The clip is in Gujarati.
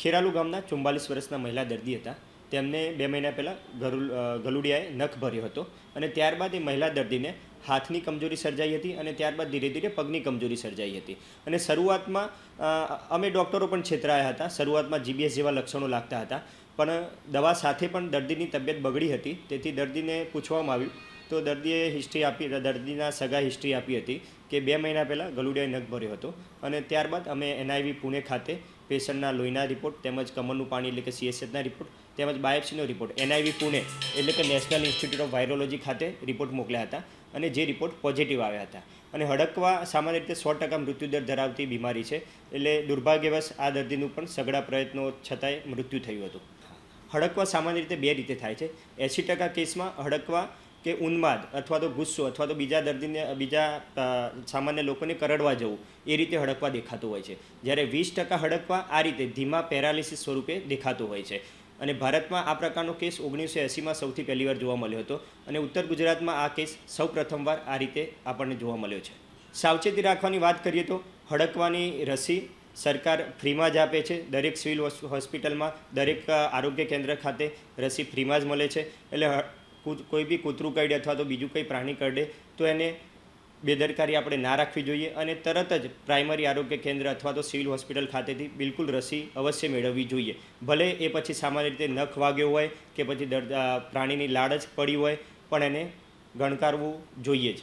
ખેરાલુ ગામના ચુમ્બાલીસ વર્ષના મહિલા દર્દી હતા. તેમને બે મહિના પહેલાં ગરુલ ગલુડિયાએ નખ ભર્યો હતો અને ત્યારબાદ એ મહિલા દર્દીને હાથની કમજોરી સર્જાઈ હતી અને ત્યારબાદ ધીરે ધીરે પગની કમજોરી સર્જાઈ હતી. અને શરૂઆતમાં અમે ડૉક્ટરો પણ છેતરાયા હતા. શરૂઆતમાં જીબીએસ જેવા લક્ષણો લાગતા હતા. પણ દવા સાથે પણ દર્દીની તબિયત બગડી હતી. તેથી દર્દીને પૂછવામાં આવ્યું, તો દર્દીએ હિસ્ટ્રી આપી દર્દીના સગા હિસ્ટ્રી આપી હતી કે બે મહિના પહેલાં ગલુડિયાએ નખ ભર્યો હતો. અને ત્યારબાદ અમે એનઆઈવી પુણે ખાતે પેશન્ટના લોહીના રિપોર્ટ તેમજ કમરનું પાણી એટલે કે સીએસએચના રિપોર્ટ તેમજ બાયોપ્સીનો રિપોર્ટ. એનઆઈવી પુણે એટલે કે નેશનલ ઇન્સ્ટિટ્યૂટ ઓફ વાયરોલોજી ખાતે રિપોર્ટ મોકલ્યા હતા અને જે રિપોર્ટ પોઝિટિવ આવ્યા હતા. અને હડકવા સામાન્ય રીતે સો ટકા મૃત્યુદર ધરાવતી બીમારી છે એટલે દુર્ભાગ્યવશ આ દર્દીનું પણ સઘળા પ્રયત્નો છતાંય મૃત્યુ થયું હતું. હડકવા સામાન્ય રીતે બે રીતે થાય છે. એંસી ટકા કેસમાં હડકવા કે ઉન્માદ અથવા તો ગુસ્સો અથવા તો બીજા દર્દીને, બીજા સામાન્ય લોકોને કરડવા જવું, એ રીતે હડકવા દેખાતું હોય છે. જ્યારે વીસ ટકા હડકવા આ રીતે ધીમા પેરાલિસિસ સ્વરૂપે દેખાતું હોય છે. અને ભારતમાં આ પ્રકારનો કેસ ઓગણીસો એંસીમાં સૌથી પહેલીવાર જોવા મળ્યો હતો અને ઉત્તર ગુજરાતમાં આ કેસ સૌ પ્રથમવાર આ રીતે આપણને જોવા મળ્યો છે. સાવચેતી રાખવાની વાત કરીએ તો હડકવાની રસી સરકાર ફ્રીમાં જ આપે છે. દરેક સિવિલ હોસ્પિટલમાં દરેક આરોગ્ય કેન્દ્ર ખાતે રસી ફ્રીમાં જ મળે છે. એટલે કોઈ બી કૂતરું કરડે અથવા તો બીજું કંઈ પ્રાણી કરડે તો એને બેદરકારી આપણે ના રાખવી જોઈએ અને તરત જ પ્રાઇમરી આરોગ્ય કેન્દ્ર અથવા તો સિવિલ હોસ્પિટલ ખાતેથી બિલકુલ રસી અવશ્ય મેળવવી જોઈએ. ભલે એ પછી સામાન્ય રીતે નખ વાગ્યો હોય કે પછી પ્રાણીની લાળ જ પડી હોય, પણ એને ગણકારવું જોઈએ જ.